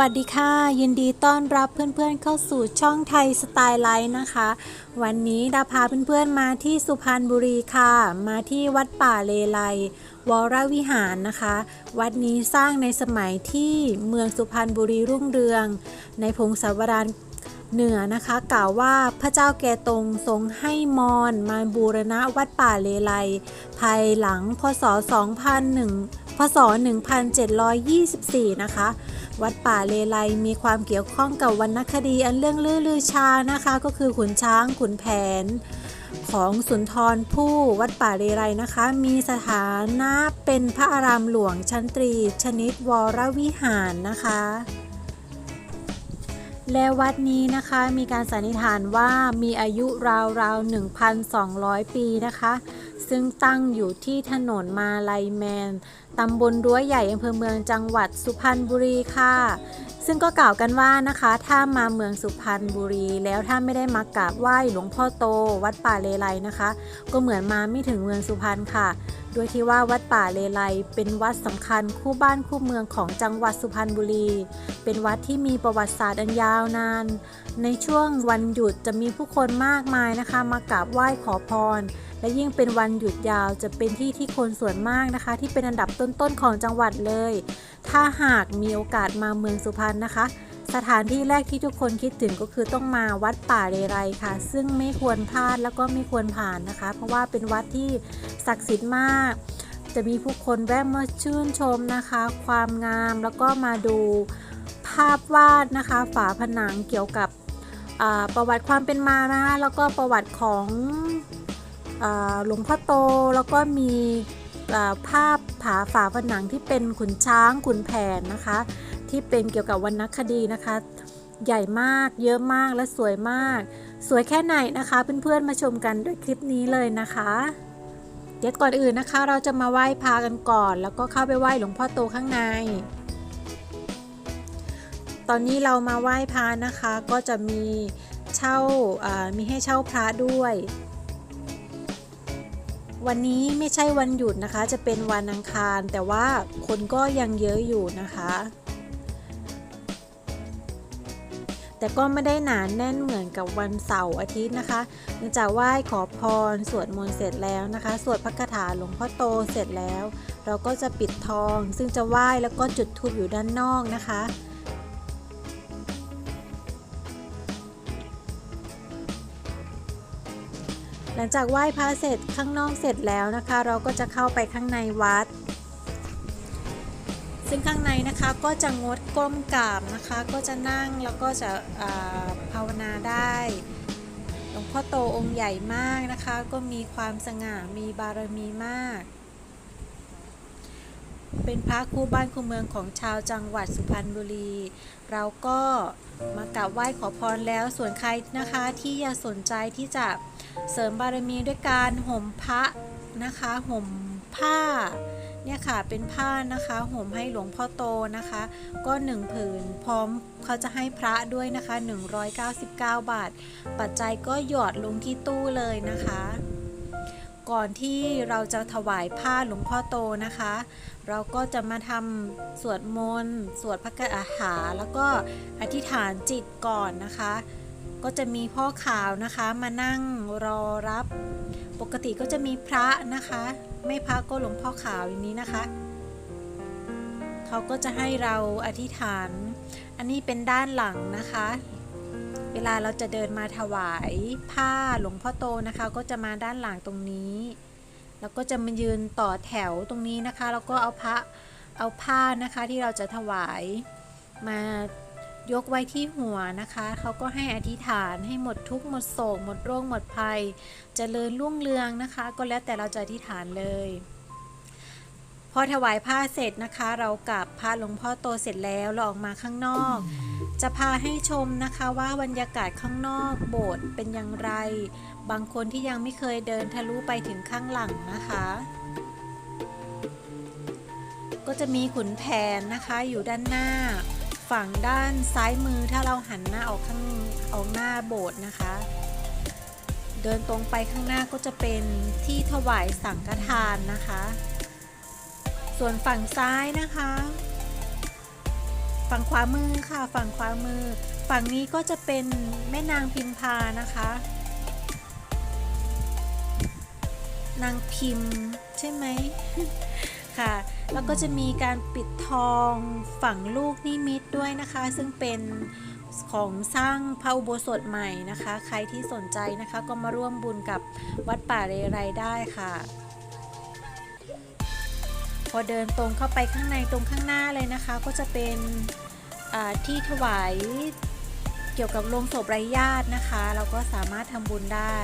สวัสดีค่ะ ยินดีต้อนรับเพื่อนๆเข้าสู่ช่องไทยสไตล์ไลฟ์นะคะ วันนี้ดาพาเพื่อนๆมาที่สุพรรณบุรีค่ะ มาที่วัดป่าเลไลวรวิหารนะคะ วัดนี้สร้างในสมัยที่เมืองสุพรรณบุรีรุ่งเรือง ในพงศาวดารเหนือนะคะ กล่าวว่าพระเจ้าแกตงทรงให้มอญมาบูรณะวัดป่าเลไลภายหลังพศ 2001 พศ 1724 นะคะ วัดป่าเลไลมีความเกี่ยวข้องกับวรรณคดีอันเรื่องลือลือชานะคะ ก็คือขุนช้างขุนแผนของสุนทรผู้วัดป่าเลไลนะคะ มีสถานะเป็นพระอารามหลวงชั้นตรี ชนิดวรวิหารนะคะ และวัดนี้นะคะมีการสันนิษฐานว่ามีอายุราวๆ 1,200 ปีนะคะ ซึ่งตั้งอยู่ที่ถนนมาลายแมน ตำบลรั้วใหญ่อำเภอเมืองจังหวัดสุพรรณบุรีค่ะ ซึ่งก็กล่าวกันว่านะคะ ถ้ามาเมืองสุพรรณบุรี แล้วถ้าไม่ได้มากราบไหว้หลวงพ่อโต วัดป่าเลไลนะคะ ก็เหมือนมาไม่ถึงเมืองสุพรรณค่ะ โดยที่ว่าวัดป่าเลไลเป็นวัดสำคัญคู่บ้านคู่เมืองของจังหวัดสุพรรณบุรี เป็นวัดที่มีประวัติศาสตร์อันยาวนาน ในช่วงวันหยุดจะมีผู้คนมากมายนะคะ มากราบไหว้ขอพรและยิ่งเป็นวันหยุดยาวจะเป็นที่ที่คนส่วนมากนะคะ ที่เป็นอันดับต้นๆของจังหวัดเลย ถ้าหากมีโอกาสมาเมืองสุพรรณนะคะสถานที่แรกที่ทุกคนคิดถึงก็คือต้องมาวัดป่าเรไรค่ะ ซึ่งไม่ควรพลาดแล้วก็ไม่ควรผ่านนะคะ เพราะว่าเป็นวัดที่ศักดิ์สิทธิ์มาก จะมีผู้คนแวะมาชื่นชมนะคะ ความงามแล้วก็มาดูภาพวาดนะคะ ฝาผนังเกี่ยวกับประวัติความเป็นมานะคะแล้วก็ประวัติของ หลวงพ่อโตแล้วก็มีภาพผาฝาผนังที่เป็นขุนช้างขุนแผนนะคะ ที่เป็นเกี่ยวกับวรรณคดีนะคะ ใหญ่มากเยอะมากและสวยมาก สวยแค่ไหนนะคะเพื่อนๆมาชมกันด้วยคลิปนี้เลยนะคะ เดี๋ยวก่อนอื่นนะคะ เราจะมาไหว้พระกันก่อน แล้วก็เข้าไปไหว้หลวงพ่อโตข้างใน ตอนนี้เรามาไหว้พระนะคะก็จะมีเช่ามีให้เช่าพระด้วย วันนี้ไม่ใช่วันหยุดนะคะ จะเป็นวันอังคาร แต่ว่าคนก็ยังเยอะอยู่นะคะ แต่ก็ไม่ได้หนานแน่นเหมือนกับวันเสาร์อาทิตย์นะคะหลังจากไหว้ขอพรสวดมนต์เสร็จแล้วนะคะ สวดพระคาถาหลวงพ่อโตเสร็จแล้ว เราก็จะปิดทอง ซึ่งจะไหว้แล้วก็จุดธูปอยู่ด้านนอกนะคะ หลังจากไหว้พระเสร็จข้างนอกเสร็จแล้วนะคะ เราก็จะเข้าไปข้างในวัด ซึ่งข้างในนะคะก็จะงดก้มกราบนะคะ ก็จะนั่งแล้วก็จะาภาวนาได้หลวงพ่อโตองค์ใหญ่มากนะคะ ก็มีความสง่ามีบารมีมาก เป็นพระคู่บ้านคู่เมืองของชาวจังหวัดสุพรรณบุรี เราก็มากราบไหว้ขอพรแล้วส่วนใครนะคะที่อยากสนใจที่จะ เสริมบารมีด้วยการห่มพระนะคะห่มผ้าเนี่ยค่ะเป็นผ้านะคะห่มให้หลวงพ่อโตนะคะ ก็หนึ่งผืนพร้อมเขาจะให้พระด้วยนะคะ 199 บาท ปัจจัยก็หยอดลงที่ตู้เลยนะคะ ก่อนที่เราจะถวายผ้าหลวงพ่อโตนะคะ เราก็จะมาทำสวดมนต์สวดพระกอาหารแล้วก็อธิษฐานจิตก่อนนะคะ ก็จะมีพ่อขาวนะคะมานั่งรอรับ ปกติก็จะมีพระนะคะ ไม่พระก็หลวงพ่อขาวอย่างนี้นะคะเขาก็จะให้เราอธิษฐาน อันนี้เป็นด้านหลังนะคะ เวลาเราจะเดินมาถวายผ้าหลวงพ่อโตนะคะ ก็จะมาด้านหลังตรงนี้ แล้วก็จะมายืนต่อแถวตรงนี้นะคะ แล้วก็เอาพระเอาผ้านะคะที่เราจะถวายมา ยกไว้ที่หัวนะคะ เขาก็ให้อธิษฐานให้หมดทุกข์หมดโศกหมดโรคหมดภัยจเจริญรุ่งเรืองนะคะ ก็แล้วแต่เราจะอธิษฐานเลย พอถวายผ้าเสร็จนะคะ เรากราบพระหลวงพ่อโตเสร็จแล้วเราออกมาข้างนอก จะพาให้ชมนะคะว่าบรรยากาศข้างนอกโบสถ์เป็นอย่างไร บางคนที่ยังไม่เคยเดินทะลุไปถึงข้างหลังนะคะก็จะมีขุนแผนนะคะอยู่ด้านหน้า ฝั่งด้านซ้ายมือถ้าเราหันหน้าออกข้างออกหน้าโบสถ์นะคะ เดินตรงไปข้างหน้าก็จะเป็นที่ถวายสังฆทานนะคะ ส่วนฝั่งซ้ายนะคะ ฝั่งขวามือค่ะ ฝั่งขวามือ ฝั่งนี้ก็จะเป็นแม่นางพิมพานะคะ นางพิมพ์ใช่ไหมค่ะ แล้วก็จะมีการปิดทองฝังลูกนิมิตด้วยนะคะ ซึ่งเป็นของสร้างพระอุโบสถใหม่นะคะ ใครที่สนใจนะคะก็มาร่วมบุญกับวัดป่าเรไรได้ค่ะ พอเดินตรงเข้าไปข้างในตรงข้างหน้าเลยนะคะ ก็จะเป็นที่ถวายเกี่ยวกับโรงศพไร้ญาตินะคะ เราก็สามารถทำบุญได้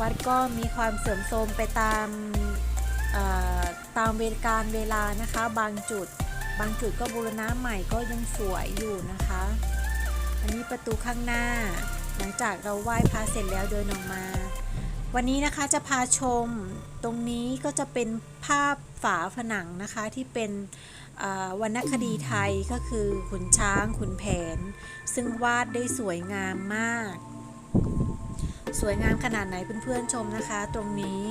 วัดก็มีความเสื่อมโทรมไปตาม ตามเวลการเวลานะคะ บางจุด บางจุดก็บูรณะใหม่ก็ยังสวยอยู่นะคะ อันนี้ประตูข้างหน้า หลังจากเราไหว้พระเสร็จแล้วเดินออกมา วันนี้นะคะจะพาชมตรงนี้ก็จะเป็นภาพฝาผนังนะคะที่เป็นวรรณคดีไทยก็คือขุนช้างขุนแผน ซึ่งวาดได้สวยงามมาก สวยงามขนาดไหนเพื่อนๆชมนะคะ ตรงนี้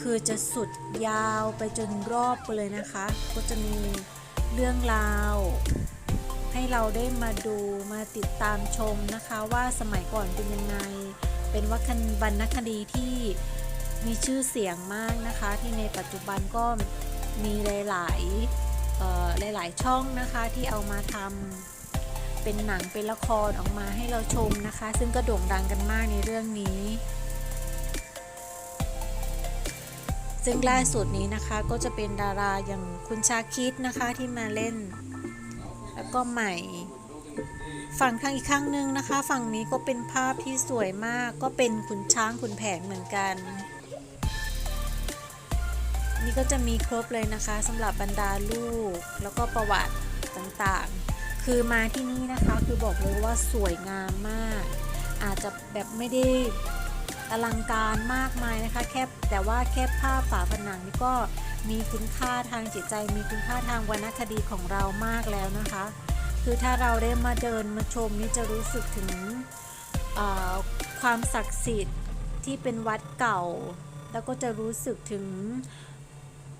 คือจะสุดยาวไปจนรอบไปเลยนะคะ ก็จะมีเรื่องราว ให้เราได้มาดูมาติดตามชมนะคะว่าสมัยก่อนเป็นยังไง เป็นวัควรรณคดีที่มีชื่อเสียงมากนะคะ ที่ในปัจจุบันก็มีหลายๆหลาย ๆ ช่องนะคะที่เอามาทำเป็นหนังเป็นละครออกมาให้เราชมนะคะ ซึ่งก็โด่งดังกันมากในเรื่องนี้ ซึ่งล่าสุดนี้นะคะก็จะเป็นดาราอย่างคุณชาคิดนะคะที่มาเล่น แล้วก็ใหม่ ฝั่งทางอีกข้างหนึงนะคะ ฝั่งนี้ก็เป็นภาพที่สวยมากก็เป็นขุนช้างขุนแผนเหมือนกัน นี่ก็จะมีครบเลยนะคะสำหรับบรรดาลูกแล้วก็ประวัติต่างๆ คือมาที่นี่นะคะคือบอกเลยว่าสวยงามมาก อาจจะแบบไม่ได้ อลังการมากมายนะคะแค่แต่ว่าแค่ภาพฝาผนังนี่ก็มีคุณค่าทางจิตใจ มีคุณค่าทางวรรณคดีของเรามากแล้วนะคะ คือถ้าเราได้มาเดินมาชมนี่จะรู้สึกถึงความศักดิ์สิทธิ์ที่เป็นวัดเก่า แล้วก็จะรู้สึกถึง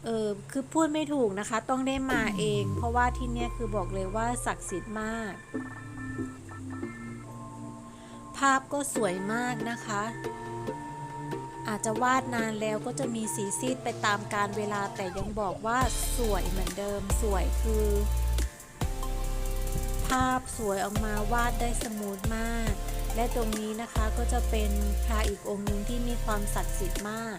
เออคือพูดไม่ถูกนะคะ ต้องได้มาเอง เพราะว่าที่เนี่ยคือบอกเลยว่าศักดิ์สิทธิ์มาก ภาพก็สวยมากนะคะ อาจจะวาดนานแล้วก็จะมีสีซีดไปตามการเวลาแต่ยังบอกว่าสวยเหมือนเดิมสวยคือ ภาพสวยออกมาวาดได้สมูทมาก และตรงนี้นะคะก็จะเป็นพระอีกองค์หนึ่งที่มีความศักดิ์สิทธิ์มาก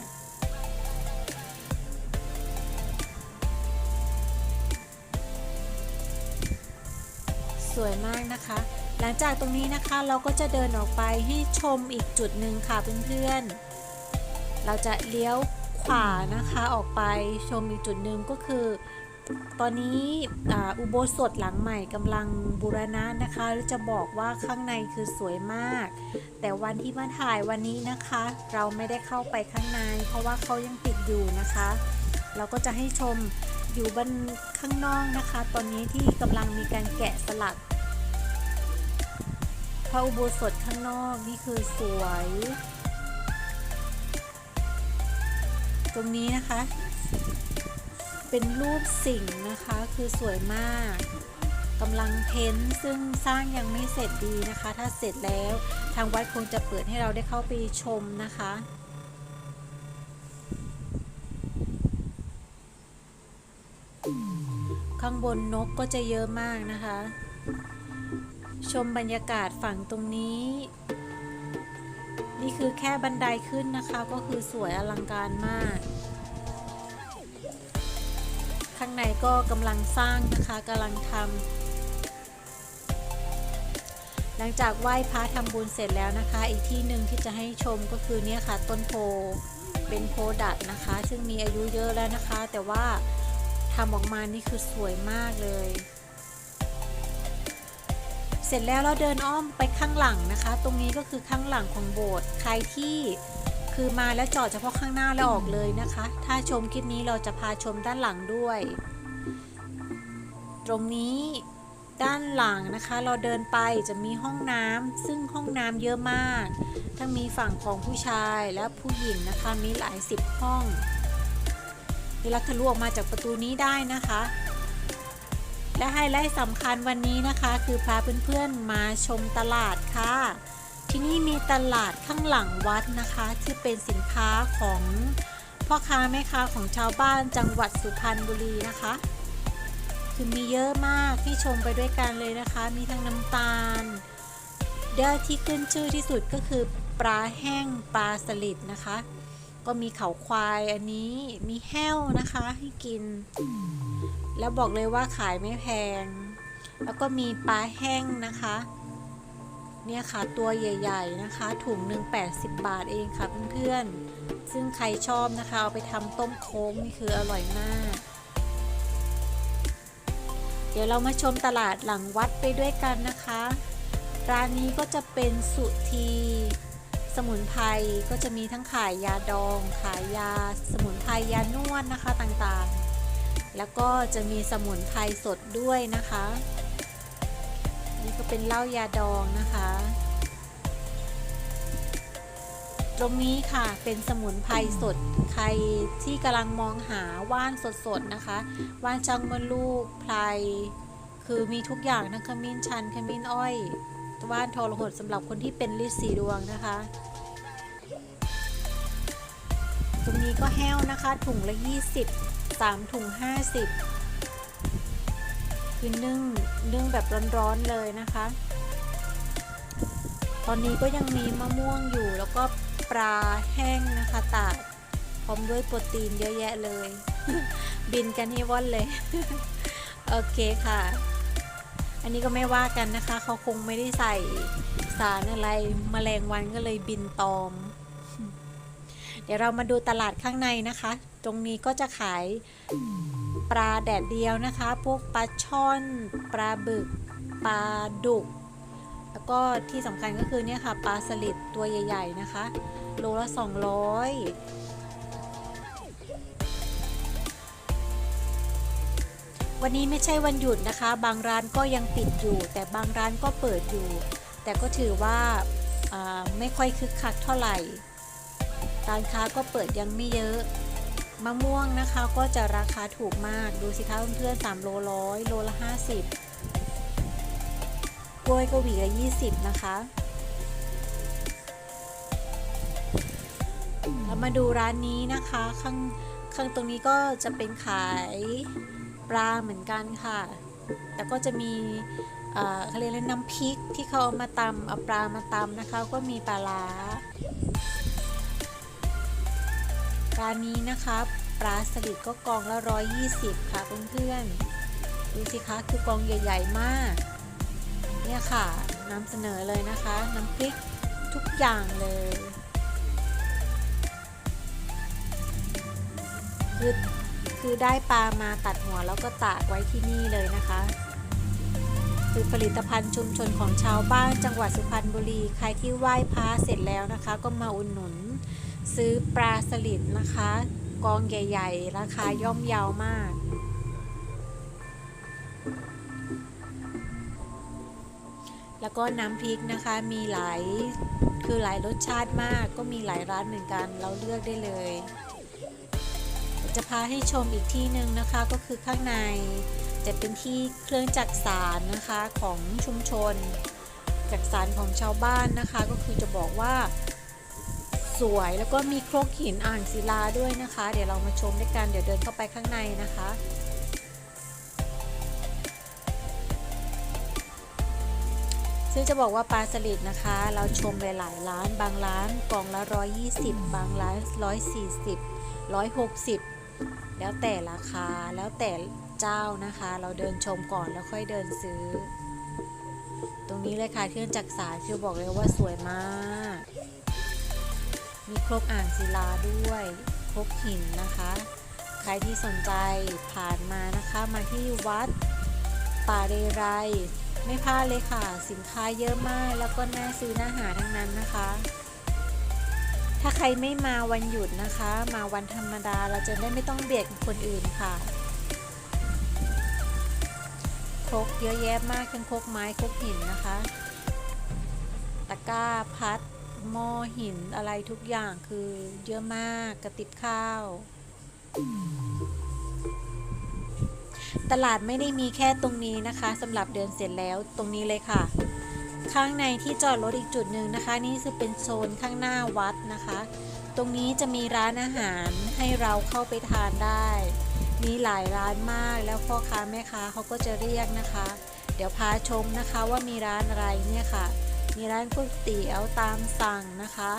สวยมากนะคะ หลังจากตรงนี้นะคะเราก็จะเดินออกไปให้ชมอีกจุดหนึ่งค่ะเพื่อนๆ เราจะเลี้ยวขวานะคะออกไปชมอีกจุดหนึ่งก็คือ ตอนนี้อุโบสถหลังใหม่กำลังบูรณะนะคะจะบอกว่าข้างในคือสวยมาก แต่วันที่มาถ่ายวันนี้นะคะ เราไม่ได้เข้าไปข้างใน เพราะว่าเขายังปิดอยู่นะคะ เราก็จะให้ชมอยู่บนข้างนอกนะคะ ตอนนี้ที่กำลังมีการแกะสลักพระอุโบสถข้างนอกนี่คือสวย ตรงนี้นะคะ เป็นรูปสิ่งนะคะคือสวยมากกำลังเพ้นท์ซึ่งสร้างยังไม่เสร็จดีนะคะ ถ้าเสร็จแล้วทางวัดคงจะเปิดให้เราได้เข้าไปชมนะคะข้างบนนกก็จะเยอะมากนะคะ ชมบรรยากาศฝั่งตรงนี้ นี่คือแค่บันไดขึ้นนะคะ ก็คือสวยอลังการมาก ข้างในก็กำลังสร้างนะคะกำลังทำหลังจากไหว้พระทำบุญเสร็จแล้วนะคะ อีกที่หนึ่งที่จะให้ชมก็คือเนี่ยค่ะ ต้นโพเป็นโพดัดนะคะ ซึ่งมีอายุเยอะแล้วนะคะ แต่ว่าทำออกมานี่คือสวยมากเลย เสร็จแล้วเราเดินอ้อมไปข้างหลังนะคะ ตรงนี้ก็คือข้างหลังของโบสถ์ใครที่คือมาแล้วจอดเฉพาะข้างหน้าแล้วออกเลยนะคะ ถ้าชมคลิปนี้เราจะพาชมด้านหลังด้วย ตรงนี้ด้านหลังนะคะ เราเดินไปจะมีห้องน้ำซึ่งห้องน้ำเยอะมาก ทั้งมีฝั่งของผู้ชายและผู้หญิงนะคะมีหลายสิบห้องเวลาทะลุออกมาจากประตูนี้ได้นะคะ และไฮไลท์สำคัญวันนี้นะคะ คือพาเพื่อนๆมาชมตลาดค่ะ ที่นี่มีตลาดข้างหลังวัดนะคะ ที่เป็นสินค้าของพ่อค้าแม่ค้าของชาวบ้านจังหวัดสุพรรณบุรีนะคะ คือมีเยอะมากที่ชมไปด้วยกันเลยนะคะ มีทั้งน้ำตาลเด้อที่ขึ้นชื่อที่สุดก็คือปลาแห้งปลาสลิดนะคะ ก็มีเขาควายอันนี้มีแห้วนะคะให้กิน แล้วบอกเลยว่าขายไม่แพง แล้วก็มีปลาแห้งนะคะ เนี่ยค่ะตัวใหญ่ ๆนะคะ ถุงหนึ่ง80 บาทเองค่ะเพื่อนๆ ซึ่งใครชอบนะคะเอาไปทำต้มโค้งนี่คืออร่อยมาก เดี๋ยวเรามาชมตลาดหลังวัดไปด้วยกันนะคะ ร้านนี้ก็จะเป็นสุธีสมุนไพรก็จะมีทั้งขายยาดอง ขายยาสมุนไพรยานวดนะคะต่างๆ แล้วก็จะมีสมุนไพรสดด้วยนะคะ นี่ก็เป็นเหล้ายาดองนะคะ ตรงนี้ค่ะเป็นสมุนไพรสดใครที่กำลังมองหาว่านสดๆนะคะว่านจังมะลูกไพรคือมีทุกอย่างนะขมิ้นชันขมิ้นอ้อยว่านทรหดสำหรับคนที่เป็นลิดสีดวงนะคะ ตรงนี้ก็แห้วนะคะถุงละ 20 3ถุง 50 คือนึ่งนึ่งแบบร้อนๆเลยนะคะ ตอนนี้ก็ยังมีมะม่วงอยู่แล้วก็ปลาแห้งนะคะตากพร้อมด้วยโปรตีนเยอะแยะเลย บินกันให้ว่อนเลย โอเคค่ะ อันนี้ก็ไม่ว่ากันนะคะ เขาคงไม่ได้ใส่สารอะไรมแมลงวันก็เลยบินตอม เดี๋ยวเรามาดูตลาดข้างในนะคะ ตรงนี้ก็จะขายปลาแดดเดียวนะคะ พวกปลาช่อน ปลาบึก ปลาดุก แล้วก็ที่สำคัญก็คือเนี่ยค่ะปลาสลิดตัวใหญ่ ๆ นะคะ โลละ 200วันนี้ไม่ใช่วันหยุดนะคะ บางร้านก็ยังปิดอยู่ แต่บางร้านก็เปิดอยู่ แต่ก็ถือว่าอ่าไม่ค่อยคึกคักเท่าไหร่ ร้านค้าก็เปิดยังไม่เยอะ มะม่วงนะคะก็จะราคาถูกมากดูสิคะเพื่อนๆ3โลร้อยโลละ 50 กล้วยก็หวีละ20 นะคะแล้วมาดูร้านนี้นะคะข้างข้างตรงนี้ก็จะเป็นขายปลาเหมือนกันค่ะ แต่ก็จะมีเขาเรียกน้ำพริกที่เขาเอามาตำเอาปลามาตำนะคะ ก็มีปลาร้า ร้านนี้นะคะปลาสลิดก็กองละ120ค่ะเพื่อนๆดูสิคะคือกองใหญ่ ๆ มาก เนี่ยค่ะนำเสนอเลยนะคะน้ำพริกทุกอย่างเลยคือคือได้ปลามาตัดหัวแล้วก็ตากไว้ที่นี่เลยนะคะ คือผลิตภัณฑ์ชุมชนของชาวบ้านจังหวัดสุพรรณบุรี ใครที่ไหว้พระเสร็จแล้วนะคะ ก็มาอุดหนุน ซื้อปลาสลิดนะคะ กองใหญ่ ๆ ราคาย่อมเยาวมาก แล้วก็น้ำพริกนะคะมีหลายคือหลายรสชาติมากก็มีหลายร้านเหมือนกันเราเลือกได้เลย จะพาให้ชมอีกที่หนึ่งนะคะก็คือข้างในจะเป็นที่เครื่องจักสารนะคะของชุมชน จักสารของชาวบ้านนะคะ ก็คือจะบอกว่า สวยแล้วก็มีครกหินอ่างศิลาด้วยนะคะ เดี๋ยวเรามาชมด้วยกันเดี๋ยวเดินเข้าไปข้างในนะคะซึ่งจะบอกว่าปลาสลิดนะคะ เราชมหลายๆร้านบางร้านกล่องละ 120 บางร้าน 140 160 แล้วแต่ราคาแล้วแต่เจ้านะคะ เราเดินชมก่อนแล้วค่อยเดินซื้อ ตรงนี้เลยค่ะเครื่องจักสารคือบอกเลยว่าสวยมาก มีครกอ่างศิลาด้วยครกหินนะคะ ใครที่สนใจผ่านมานะคะมาที่วัดป่าเรไร ไม่พลาดเลยค่ะ สินค้าเยอะมากแล้วก็น่าซื้อน่าหาทั้งนั้นนะคะ ถ้าใครไม่มาวันหยุดนะคะ มาวันธรรมดาเราจะได้ไม่ต้องเบียดคนอื่นค่ะครกเยอะแยะมากทั้งครกไม้ครกหินนะคะ ตะกร้าพัด หม้อหินอะไรทุกอย่างคือเยอะมากกระติบข้าว ตลาดไม่ได้มีแค่ตรงนี้นะคะสำหรับเดินเสร็จแล้วตรงนี้เลยค่ะ ข้างในที่จอดรถอีกจุดหนึ่งนะคะ นี่จะเป็นโซนข้างหน้าวัดนะคะ ตรงนี้จะมีร้านอาหารให้เราเข้าไปทานได้ มีหลายร้านมากแล้วพ่อค้าแม่ค้าเขาก็จะเรียกนะคะ เดี๋ยวพาชมนะคะว่ามีร้านอะไรเนี่ยค่ะ มีร้านก๋วยเตี๋ยวตามสั่งนะคะ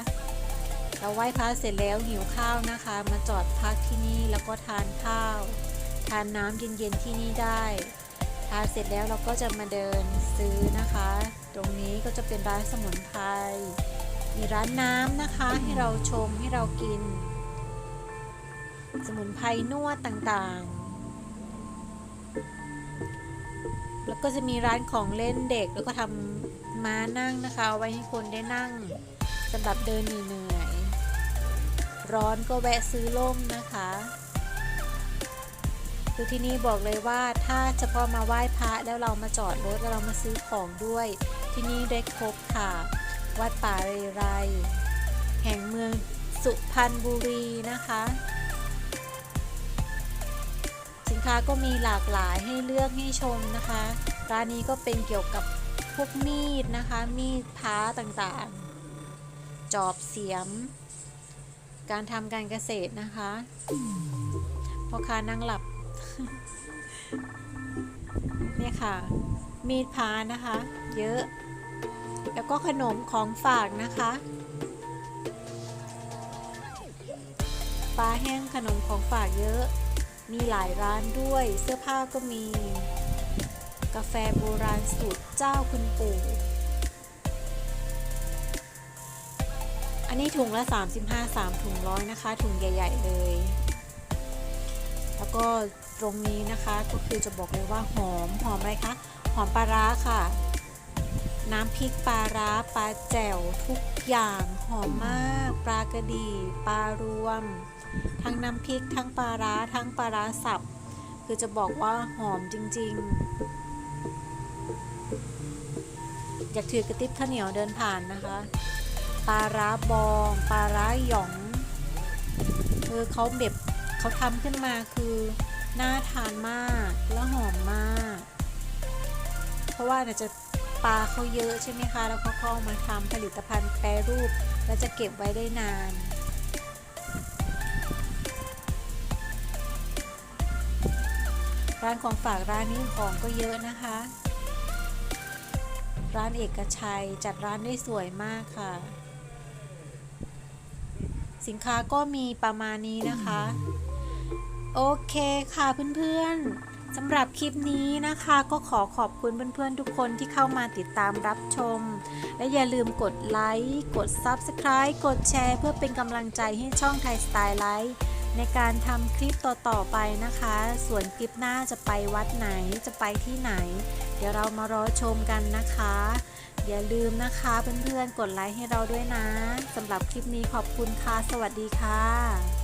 เราไหว้พระเสร็จแล้วหิวข้าวนะคะ มาจอดพักที่นี่แล้วก็ทานข้าว ทานน้ำเย็นๆที่นี่ได้ทานเสร็จแล้วเราก็จะมาเดินซื้อนะคะ ตรงนี้ก็จะเป็นร้านสมุนไพรมีร้านน้ำนะคะให้เราชมให้เรากิน สมุนไพรนวดต่างๆ แล้วก็จะมีร้านของเล่นเด็ก แล้วก็ทำม้านั่งนะคะ ไว้ให้คนได้นั่งสำหรับเดินเหนื่อยร้อนก็แวะซื้อล่มนะคะคือที่นี่บอกเลยว่าถ้าเฉพาะมาไหว้พระแล้วเรามาจอดรถแล้วเรามาซื้อของด้วย ที่นี่ได้ครบค่ะ วัดป่าเรไร แห่งเมืองสุพรรณบุรีนะคะ ค้าก็มีหลากหลายให้เลือกให้ชมนะคะ ร้านนี้ก็เป็นเกี่ยวกับพวกมีดนะคะ มีดพ้าต่างๆ จอบเสียม การทำการเกษตรนะคะพ่อค้านั่งหลับ เนี่ยค่ะ มีดพ้านะคะ เยอะ แล้วก็ขนมของฝากนะคะปลาแห้งขนมของฝากเยอะ มีหลายร้านด้วย เสื้อผ้าก็มี กาแฟโบราณสูตรเจ้าคุณปู่ อันนี้ถุงละ 35 3 ถุงร้อยนะคะ ถุงใหญ่ ๆ เลย แล้วก็ตรงนี้นะคะก็คือจะบอกเลยว่าหอม หอมอะไรคะ หอมปลาร้าค่ะ น้ำพริกปลาร้าปลาแจ่วทุกอย่างหอมมาก ปลากระดีปลารวม ทั้งน้ำพริก ทั้งปลาร้า ทั้งปลาร้าสับ คือจะบอกว่าหอมจริง ๆ อยากถือกระติบข้าวเหนียวเดินผ่านนะคะ ปลาร้าบอง ปลาร้าหยอง คือเขาแบบเขาทำขึ้นมาคือน่าทานมากแล้วหอมมาก เพราะว่าเนี่ยจะปลาเขาเยอะใช่ไหมคะ แล้วเขาก็เอามาทำผลิตภัณฑ์แปรรูป แล้วจะเก็บไว้ได้นาน ร้านของฝากร้านนี้ของก็เยอะนะคะ ร้านเอกชัยจัดร้านได้สวยมากค่ะ สินค้าก็มีประมาณนี้นะคะ โอเคค่ะเพื่อนๆสำหรับคลิปนี้นะคะก็ขอขอบคุณเพื่อนๆทุกคนที่เข้ามาติดตามรับชม และอย่าลืมกดไลค์ กด Subscribe กดแชร์ เพื่อเป็นกำลังใจให้ช่องไทยสไตล์ไลฟ์ ในการทำคลิปต่อๆไปนะคะ ส่วนคลิปหน้าจะไปวัดไหนจะไปที่ไหน เดี๋ยวเรามารอชมกันนะคะ อย่าลืมนะคะเพื่อนๆกดไลค์ให้เราด้วยนะสำหรับคลิปนี้ขอบคุณค่ะ สวัสดีค่ะ